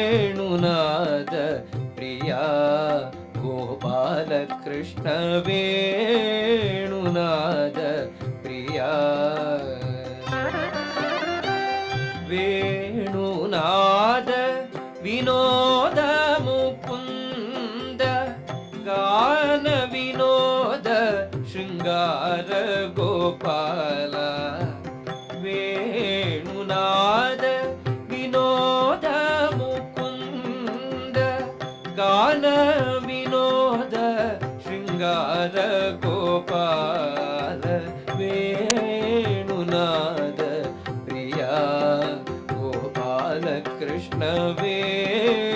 वेणुनाद प्रिया गोपालकृष्ण वेणुनाद प्रिया। वेणुनाद विनोद मुकुन्द। गान विनोद शृङ्गार गोपाल। वेणुनाद गान विनोद शृङ्गार गोपाल वेणुनाद प्रिया गोपाल कृष्ण वेणुनाद